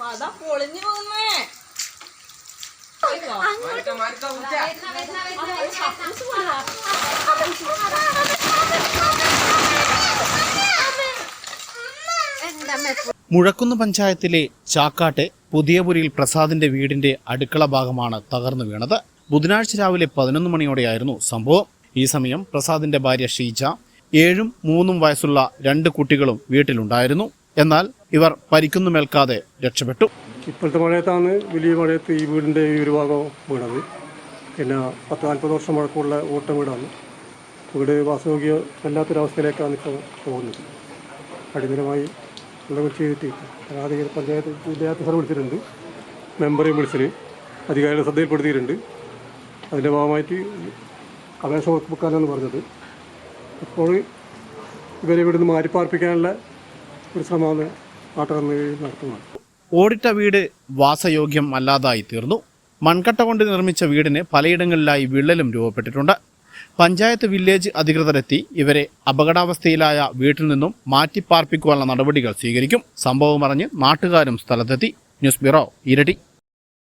പട പൊളിഞ്ഞു പോകുന്നേ. മുഴക്കുന്ന് പഞ്ചായത്തിലെ ചാക്കാട്ടെ പുതിയപുരിയിൽ പ്രസാദിന്റെ വീടിന്റെ അടുക്കള ഭാഗമാണ് തകർന്നു വീണത്. ബുധനാഴ്ച രാവിലെ പതിനൊന്ന് മണിയോടെയായിരുന്നു സംഭവം. ഈ സമയം പ്രസാദിന്റെ ഭാര്യ ഷീജ ഏഴും മൂന്നും വയസ്സുള്ള രണ്ട് കുട്ടികളും വീട്ടിലുണ്ടായിരുന്നു. എന്നാൽ ഇവർ പരിക്കുന്നുമേൽക്കാതെ രക്ഷപ്പെട്ടു. ഇപ്പോഴത്തെ മഴയത്താണ് വലിയ മഴയത്ത് ഈ വീടിന്റെ ഈ ഒരു ഭാഗം വീണത്. പിന്നെ പത്ത് നാൽപ്പത് വർഷം മുഴക്കമുള്ള ഓട്ട വീടാണ്. വീട് വാസയോഗ്യ അല്ലാത്തൊരവസ്ഥയിലേക്കാണ് ഇപ്പോൾ പോകുന്നത്. അടിയന്തരമായി എന്തെങ്കിലും ചെയ്തിട്ട് ആദ്യം പഞ്ചായത്ത് പഞ്ചായത്ത് സാർ വിളിച്ചിട്ടുണ്ട്. മെമ്പറെയും വിളിച്ചിട്ട് അധികാരികളെ ശ്രദ്ധയിൽപ്പെടുത്തിയിട്ടുണ്ട്. അതിന്റെ ഭാഗമായിട്ട് അപേക്ഷ വെക്കാനാണ് പറഞ്ഞത്. അപ്പോൾ ഇവരെ ഇവിടുന്ന് മാറ്റിപ്പാർപ്പിക്കാനുള്ള ഒരു ശ്രമമാണ് നാട്ടുകാർ നടത്തുന്നത്. ഓടിട്ട വീട് വാസയോഗ്യം അല്ലാതായി തീർന്നു. മൺകട്ട കൊണ്ട് നിർമ്മിച്ച വീടിന് പലയിടങ്ങളിലായി വിള്ളലും രൂപപ്പെട്ടിട്ടുണ്ട്. പഞ്ചായത്ത് വില്ലേജ് അധികൃതരെത്തി ഇവരെ അപകടാവസ്ഥയിലായ വീട്ടിൽ നിന്നും മാറ്റിപ്പാർപ്പിക്കുവാനുള്ള നടപടികൾ സ്വീകരിക്കും. സംഭവം അറിഞ്ഞ് നാട്ടുകാരും സ്ഥലത്തെത്തി. ന്യൂസ് ബ്യൂറോ ഇരട്ടി